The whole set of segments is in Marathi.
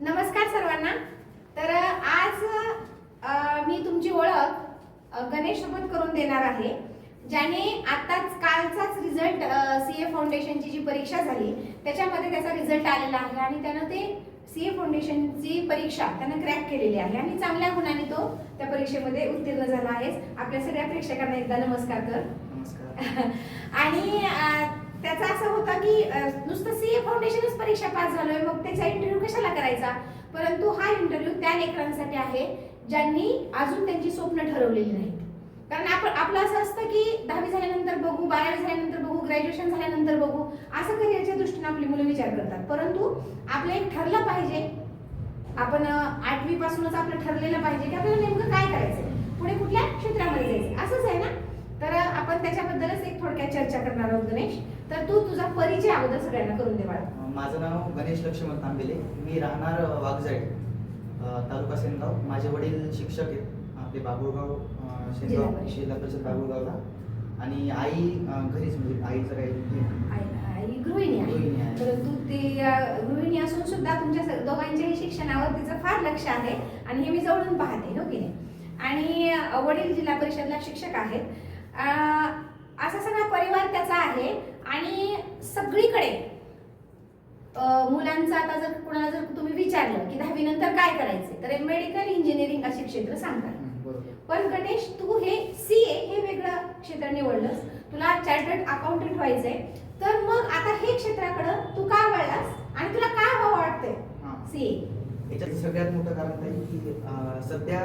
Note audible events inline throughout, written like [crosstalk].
नमस्कार सर्वांना. तर आज मी तुमची ओळख गणेश सोबत करून देणार आहे ज्याने आताच कालचाच रिझल्ट सी ए फाउंडेशनची जी परीक्षा झाली त्याच्यामध्ये त्याचा रिझल्ट आलेला आहे आणि त्यानं ते सी ए फाउंडेशनची परीक्षा त्यानं क्रॅक केलेली आहे आणि चांगल्या गुणाने तो त्या परीक्षेमध्ये उत्तीर्ण झाला आहे आपल्या सगळ्या प्रेक्षकांना एकदा नमस्कार कर. नमस्कार. [laughs] आणि त्याचा असं होता की नुसतं नुसतं सीए फाउंडेशनच परीक्षा पास झालोय मग त्याचा इंटरव्ह्यू कशाला करायचा? परंतु हा इंटरव्ह्यू त्या लेकरांसाठी आहे ज्यांनी अजून त्यांची स्वप्न ठरवलेली नाहीत. कारण आपण आपलं असं असतं की दहावी झाल्यानंतर बघू बारावी झाल्यानंतर बघू ग्रॅज्युएशन झाल्यानंतर बघू असं करिअरच्या दृष्टीने आपली मुलं विचार करतात. परंतु आपलं एक ठरलं पाहिजे. आपण आठवी पासूनच आपलं ठरलेलं पाहिजे की आपल्याला नेमकं काय करायचं पुढे कुठल्या क्षेत्रामध्ये जायचं असंच आहे ना? तर आपण त्याच्याबद्दलच एक थोडक्यात चर्चा करणार आहोत गणेश. तर तू तुझा परिचय अगोदर सगळ्यांना करून दे बाळा. माझं नाव गणेश लक्ष्मण तांबेले. मी राहणार वाघजाई तालुका सेनगाव. माझे वडील शिक्षक आहेत. आपले बाबुळगाव अं, जिल्हा सेनगाव परिषद. जिल्हा परिषद बाबुळगावला. आणि आई अं, घरीच म्हणजे आईचं काही हे- आई आई गृहिणी आहे. गृहिणी आहे. परंतु ती अ, गृहिणी असून सुद्धा तुमच्या स- दोघांच्याही शिक्षणावर तिचं फार लक्ष आहे. आणि हे मी जवळून पाहते हो की नाही? आणि अ, वडील जिल्हा परिषदला शिक्षक आहेत. अ, असा सगळा परिवार त्याचा आहे. आणि सगळीकडे मुलांचं आता जर कुणाला जर तुम्ही विचारलं की दहावी नंतर काय करायचे तर मेडिकल इंजिनिअरिंग असे क्षेत्र सांगतात. पण गणेश तू हे सी ए हे वेगळं क्षेत्र निवडलंस. तुला चार्टर्ड अकाउंटंट व्हायचंय. तर मग आता हे क्षेत्राकडं तू का वळलास? आणि तुला काय व्हावं वाटतंय? हां. सी ए याच्यात सगळ्यात मोठं कारण काय की सध्या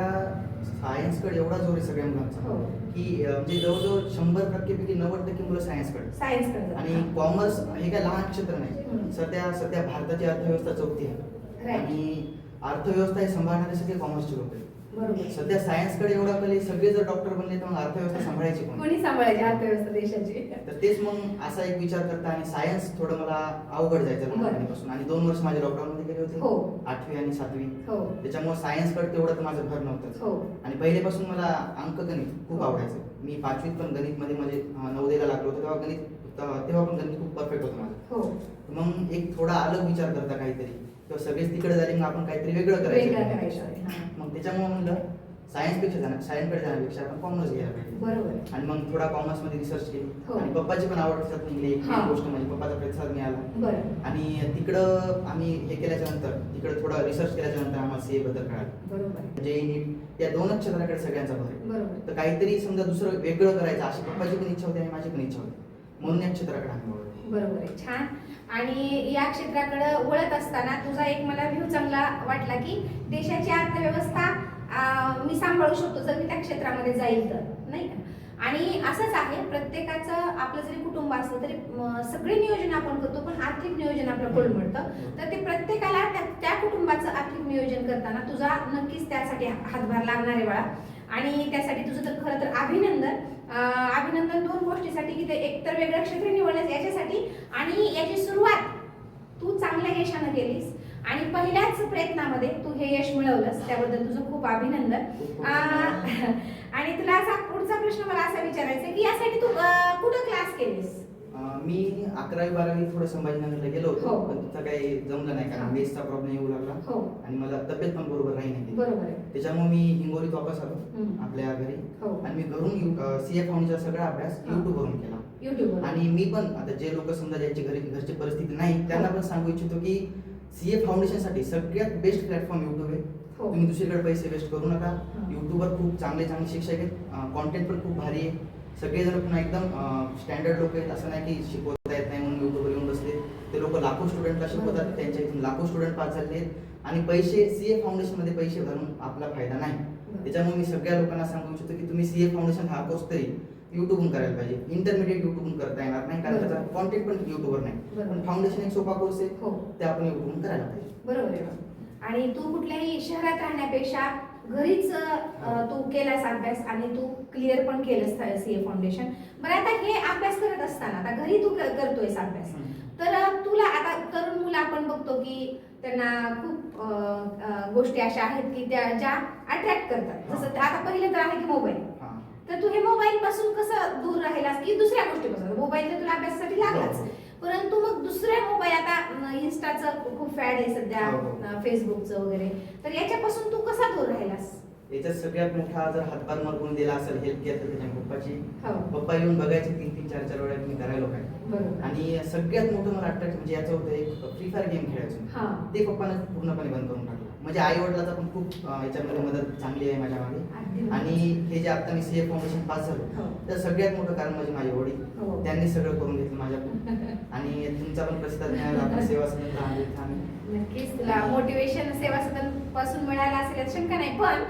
सायन्सकडे एवढा जोर आहे सगळ्या मुलांचा. हो. की म्हणजे जवळजवळ शंभर टक्केपैकी नव्वद टक्के मुलं सायन्सकडे सायन्सकडे आणि कॉमर्स हे काय लहान क्षेत्र. नाही. सध्या सध्या भारताची अर्थव्यवस्था चौथी आहे. आणि अर्थव्यवस्था हे सांभाळणारे सगळे कॉमर्सचे लोक आहेत. बरोबर. सध्या सायन्सकडे एवढा कली सगळे जर डॉक्टर बनले तर मग अर्थव्यवस्था सांभाळायची कोण? सांभाळायची अर्थव्यवस्था देशाची? तर तेच मग असा एक विचार करता आणि सायन्स थोडं मला अवघड जायचं. लहानपणीपासून आणि दोन वर्ष माझे लॉकडाऊन मध्ये गेले हो. होते आठवी आणि सातवी. हो. त्याच्यामुळे सायन्सकडे तेवढं तर माझं भर नव्हतं. हो. आणि पहिलेपासून मला अंकगणित खूप हो. आवडायचं. मी पाचवीत पण गणित मध्ये म्हणजे अं, नवोदयला लागलो होतो तेव्हा गणित तेव्हा पण गणित खूप परफेक्ट होतं माझं. हो. मग एक थोडा अलग विचार करता काहीतरी. किंवा सगळेच तिकडे झाले मग आपण काहीतरी वेगळं करायचं. मग त्याच्यामुळे म्हणलं सायन्सपेक्षा जाणार सायन्सकडे जाण्यापेक्षा आपण कॉमर्स घ्यायला पाहिजे. आणि मग थोडा कॉमर्समध्ये रिसर्च केली. हो. आणि पप्पाची पण आवड त्याच्यात निघली एक. गोष्ट म्हणजे पप्पाचा प्रतिसाद मिळाला. आणि तिकडं आम्ही हे केल्याच्यानंतर तिकडं थोडा रिसर्च केल्याच्यानंतर आम्हाला सीए बद्दल कळालं. बरोबर. जे नीट या दोनच क्षेत्राकडे सगळ्यांचा भर तर काहीतरी समजा दुसरं वेगळं करायचं अशी पप्पाची पण इच्छा होती आणि माझी पण इच्छा होती. म्हणून या क्षेत्राकडे आम्ही वळलो. बरोबर आहे छान. आणि या क्षेत्राकडे वळत असताना तुझा एक मला व्ह्यू चांगला वाटला की देशाची अर्थव्यवस्था अं, मी सांभाळू शकतो जर मी त्या क्षेत्रामध्ये जाईल तर नाही का? आणि असंच आहे प्रत्येकाचं आपलं जरी कुटुंब असलं तरी सगळे नियोजन आपण करतो पण आर्थिक नियोजन आपलं म्हणतं? तर ते प्रत्येकाला त्या त्या कुटुंबाचं आर्थिक नियोजन करताना तुझा नक्कीच त्यासाठी हातभार लागणार आहे बाळा. आणि त्यासाठी तुझं तर खरं तर अभिनंदन. अं, गोष्टीसाठी की ते एकतर वेगळं क्षेत्र निवडण्यास याच्यासाठी. आणि याची सुरुवात तू चांगल्या यशानं केलीस. आणि पहिल्याच प्रयत्नामध्ये तू हे यश मिळवलंस. त्याबद्दल तुझं खूप अभिनंदन. आणि तुला असा पुढचा प्रश्न मला असा विचारायचा की यासाठी तू कुठं क्लास केलीस? मी अकरावी बारावी थोडं संभाजीनगरला गेलो हो. होतो पण तिथं काही जमलं नाही हा. कारण मेसचा प्रॉब्लेम येऊ लागला. हो. आणि मला तब्येत पण बरोबर राही नाही. बरोबर आहे. त्याच्यामुळे मी हिंगोलीत वापस आलो हम्म. आपल्या घरी. हो. आणि मी घरून सीए फाउंडेशनचा सगळा अभ्यास हा. युट्यूब वरून केला. युट्यूबवर आणि मी पण आता जे लोक समजा ज्यांची घरी घरची परिस्थिती नाही त्यांना पण सांगू इच्छितो की सीए फाउंडेशनसाठी सगळ्यात बेस्ट प्लॅटफॉर्म युट्यूब आहे. हो. तुम्ही दुसरीकडे पैसे वेस्ट करू नका. हा. युट्यूबवर खूप चांगले चांगले शिक्षक आहेत. कॉन्टेंट पण खूप भारी आहे. सगळेजण पुन्हा एकदम स्टँडर्ड लोक आहेत. असं नाही की शिकवता येत नाही म्हणून युट्यूबवर येऊन बसले ते लोक लाखो स्टुडंटला शिकवतात. त्यांच्या इथून लाखो स्टुडंट पास झाले आहेत. आणि पैसे सीए फाउंडेशनमध्ये पैसे भरून आपला फायदा नाही. त्याच्यामुळे मी सगळ्या लोकांना सांगू इच्छितो की तुम्ही सीए फाउंडेशन हा कोर्स तरी युट्यूबहून करायला पाहिजे. इंटरमिडिएट युट्यूबहून करता येणार नाही. कारण. त्याचा कॉन्टेंट पण युट्यूबवर नाही. पण फाउंडेशन एक सोपा कोर्स आहे. हो. ते आपण युट्यूबहून करायला पाहिजे. बरोबर. आणि तू कुठल्याही शहरात राहण्यापेक्षा घरीच तू केलास अभ्यास आणि तू क्लिअर पण केलंस सीए फाउंडेशन बरं आता हे अभ्यास करत असताना आता घरी तू करतोयस अभ्यास. तर तुला आता तरुण मुलं आपण बघतो की त्यांना खूप गोष्टी अशा आहेत की त्या ज्या अट्रॅक्ट करतात. जसं आता पहिलं तर आहे की मोबाईल. तर तू हे मोबाईल पासून कसं दूर राहिलास की दुसऱ्या गोष्टीपासून? मोबाईल तर तुला अभ्यासासाठी लागलाच. परंतु मग दुसऱ्या मोबाईल आता इन्स्टाचं खूप फॅड आहे सध्या हो, हो. फेसबुकचं वगैरे. तर याच्यापासून तू कसा दूर राहिलास? याच्यात सगळ्यात मोठा जर हातभार कोणी दिला असेल हेल्प केलं तर त्याच्या पप्पाची. हो. पप्पा येऊन बघायचे तीन तीन चार चार वेळा मी करायला काय आणि सगळ्यात मोठं मला अट्रॅक्ट म्हणजे याचं होतं एक फ्री फायर गेम खेळायचो. हा. ते पप्पाने पूर्णपणे बंद करून टाकलं. म्हणजे आई वडिलाचा पण खूप याच्यामध्ये मदत चांगली आहे माझ्या मागे. आणि हे जे आता मी सीए फाउंडेशन पास झालो हो. तर सगळ्यात मोठं कारण म्हणजे माझे वडील. हो. त्यांनी सगळं करून घेतलं माझ्याकडून. आणि तुमचा पण आपल्या [laughs] सेवा सदन नक्कीच तुला मोटिवेशन सेवा सदनपासून मिळालं असेल यात शंका नाही पण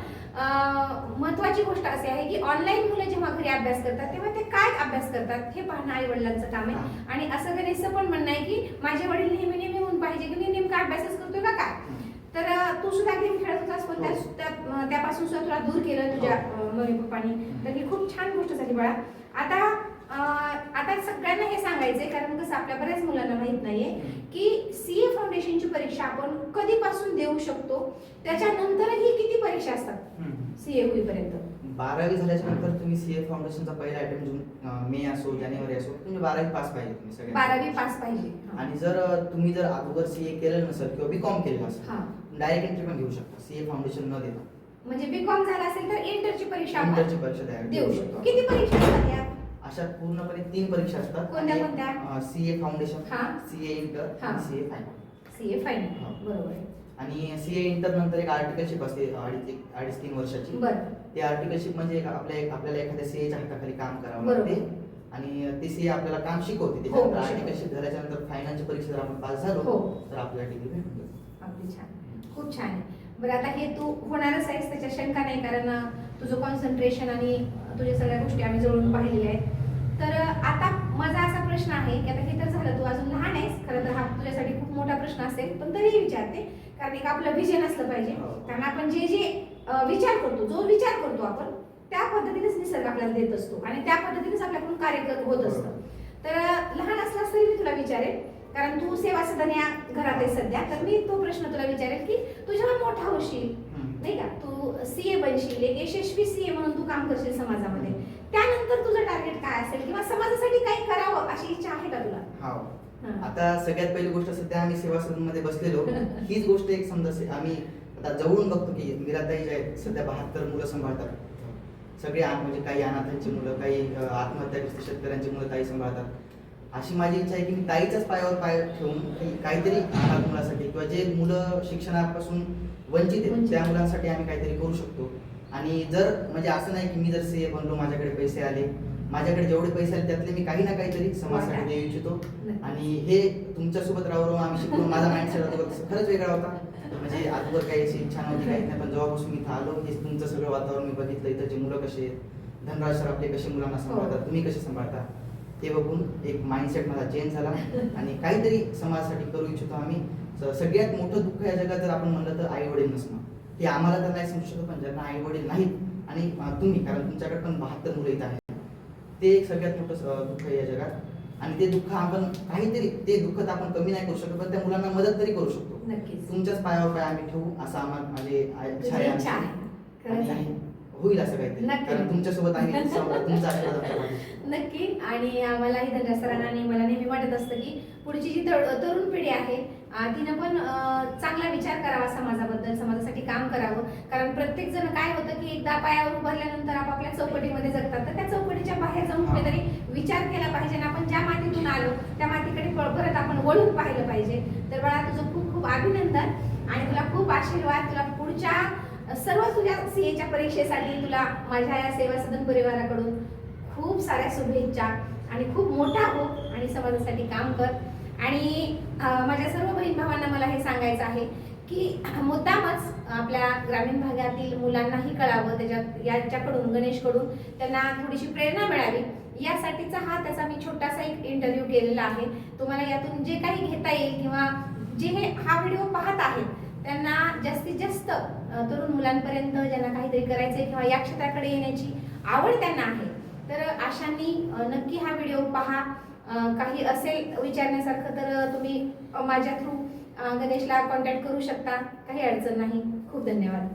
महत्वाची गोष्ट अशी आहे की ऑनलाईन मुलं जेव्हा घरी अभ्यास करतात तेव्हा ते काय अभ्यास करतात हे पाहणं आई वडिलांचं काम आहे. आणि असं गणेशचं पण म्हणणं आहे की माझे वडील नेहमी नेहमी म्हणून पाहिजे की मी नेमका अभ्यासच करतोय का काय? तर तू सुद्धा गेम खेळत होतास पण त्या- हो. त्यापासून सुद्धा तुला दूर केलं तुझ्या अं, मम्मी पप्पानी. तर ही खूप छान गोष्ट झाली बाळा. आता आता सगळ्यांना हे सांगायचंय कारण कसं आपल्या बऱ्याच मुलांना माहीत नाहीये की सीए फाउंडेशनची परीक्षा आपण कधीपासून देऊ शकतो? त्याच्यानंतरही किती परीक्षा असतात. सीए होईपर्यंत. बारावी झाल्याच्यानंतर तुम्ही सीए फाउंडेशनचा पहिला अटेम्प्ट जून अं, मे असो जानेवारी असो तुम्ही बारावी पास पाहिजे तुम्ही सगळ्या बारावी पास पाहिजे हा. आणि जर तुम्ही जर अगोदर सीए केलं नसेल किंवा बी कॉम केलं असेल हा डायरेक्ट एंट्री पण घेऊ शकता सीए फाउंडेशन न देता म्हणजे बीकॉम झाला असेल तर इंटरची परीक्षा आपण इंटरची परीक्षा द्या- देऊ शकतो किती परीक्षा असतात या अशा पूर्णपणे तीन परीक्षा असतात कोणत्या- कोणत्या? सीए फाउंडेशन हा. सीए इंटर हा. आणि सीए फायनल सीए फायनल हा. बरोबर आहे आणि सीए इंटर नंतर एक आर्टिकलशिप असते अडीच एक- अडीच तीन वर्षाची बरं ते आर्टिकलशिप म्हणजे एक आपल्या एक- आपल्याला एखाद्या सीएच्या हाताखाली काम करावं बरोबर. लागते आणि ते सीए आपल्याला काम शिकवते हो, त्याच्यानंतर शिकवते. आर्टिकलशिप झाल्याच्यानंतर फायनान्सची परीक्षा जर आपण पास झालो हो. तर आपल्याला डिग्री भेटून जाते. अगदी छान खूप छान आहे. बरं आता हे तू होणारच आहेस त्याच्यात शंका नाही कारण तुझं कॉन्सन्ट्रेशन आणि तुझ्या सगळ्या गोष्टी आम्ही जवळून पाहिलेल्या आहेत. तर आता माझा असा प्रश्न आहे की आता हे तर झालं तू अजून लहान आहेस खरं तर हा तुझ्यासाठी खूप मोठा प्रश्न असेल पण तरीही विचारते कारण एक आपलं विजन असलं पाहिजे. हो. कारण आपण जे जे विचार करतो जो विचार करतो आपण त्या पद्धतीनेच निसर्ग आपल्याला देत असतो आणि त्या पद्धतीनेच आपल्याकडून कार्य कर- होत असतं. तर लहान असलास तरी मी तुला विचारेन कारण तू सेवा सदन या घरात आहे सध्या तर मी तो प्रश्न तुला विचारेल की तू जेव्हा मोठा होशील. नाही का? तू सीए बनशील एक यशस्वी सीए म्हणून तू काम करशील समाजामध्ये. त्यानंतर तुझं टार्गेट काय असेल किंवा समाजासाठी काही करावं अशी इच्छा आहे का तुला. आता सगळ्यात पहिली गोष्ट सध्या आम्ही सेवा सदनमध्ये बसलेलो. हीच गोष्ट एक समजा आम्ही आता जवळून बघतो की मीराताई जे सध्या बहात्तर मुलं सांभाळतात. सगळे म्हणजे काही अनाथांची मुलं काही आत्महत्याग्रस्त शेतकऱ्यांची मुलं काही सांभाळतात. अशी माझी इच्छा आहे की मी ताईच्याच पायावर पाय ठेवून काहीतरी मुलासाठी किंवा जे मुलं शिक्षणापासून वंचित आहेत. त्या मुलांसाठी आम्ही काहीतरी करू शकतो. आणि जर म्हणजे असं नाही की मी जर सीए बनलो माझ्याकडे पैसे आले माझ्याकडे जेवढे पैसे आले त्यातले मी काही ना काहीतरी समाजासाठी देऊ इच्छितो. आणि हे तुमच्यासोबत राहून राहून आम्ही शिकलो माझा माइंडसेट तसं खरंच वेगळा होता. म्हणजे अगोदर काही अशी इच्छा नव्हती काही नाही पण जेव्हापासून मी इथं आलो हे तुमचं सगळं वातावरण मी बघितलं इथं जे मुलं कसे आहेत धनराज सर आपले कसे मुलांना सांभाळतात तुम्ही कसे सांभाळता? ते बघून एक माइंडसेट माझा चेंज झाला. आणि काहीतरी समाजासाठी करू इच्छितो आम्ही. सगळ्यात मोठं दुःख या जगात जर आपण म्हणलं तर आई वडील नसणं. हे आम्हाला तर नाही समजू शकत पण ज्यांना आई वडील नाहीत आणि तुम्ही कारण तुमच्याकडे पण बहात्तर मुलं इथं आहेत. ते एक सगळ्यात मोठं दुःख आहे या जगात. आणि ते दुःख आपण काहीतरी ते दुःख तर आपण कमी नाही करू शकत पण त्या मुलांना मदत तरी करू शकतो. तुमच्याच पायावर पाय आम्ही ठेवू असं आम्हाला माझी आहे. आहे आहे होईल असं काहीतरी नक्की. कारण तुमच्यासोबत संवाद- तुमचा. [laughs] नक्की आणि आम्हालाही धनराज सरांना आणि मला नेहमी वाटत असतं की पुढची जी तरुण पिढी आहे तिनं पण चांगला विचार करावा समाजाबद्दल समाजासाठी काम करावं कारण प्रत्येक जण काय होतं की एकदा पायावर उभारल्यानंतर आपापल्या चौकटीमध्ये जगतात तर त्या चौकटीच्या बाहेर जाऊन. कुठेतरी विचार केला पाहिजे आणि आपण ज्या मातीतून आलो त्या मातीकडे परत आपण वळून पाहिलं पाहिजे तर बाळा तुझं खूप खूप अभिनंदन आणि तुला खूप आशीर्वाद तुला पुढच्या सर्व तुझ्या सीएच्या परीक्षेसाठी तुला माझ्या या सेवा सदन परिवाराकडून खूप साऱ्या शुभेच्छा आणि खूप मोठा हो आणि समाजासाठी काम कर. आणि माझ्या सर्व बहीण भावांना मला हे सांगायचं आहे की मुद्दामच आपल्या ग्रामीण भागातील मुलांनाही कळावं त्याच्यात याच्याकडून गणेशकडून त्यांना थोडीशी प्रेरणा मिळावी. यासाठीचा हा त्याचा मी छोटासा एक इंटरव्ह्यू केलेला आहे. तुम्हाला यातून जे काही घेता येईल किंवा जे हे हा व्हिडिओ पाहत आहेत त्यांना जास्तीत जास्त तरुण मुलांपर्यंत ज्यांना काहीतरी करायचंय किंवा या क्षेत्राकडे येण्याची आवड त्यांना आहे. तर अशांनी नक्की हा व्हिडिओ पहा. काही असेल विचारण्यासारखं तर तुम्ही माझ्या थ्रू गणेशला कॉन्टॅक्ट करू शकता. काही अडचण नाही. खूप धन्यवाद.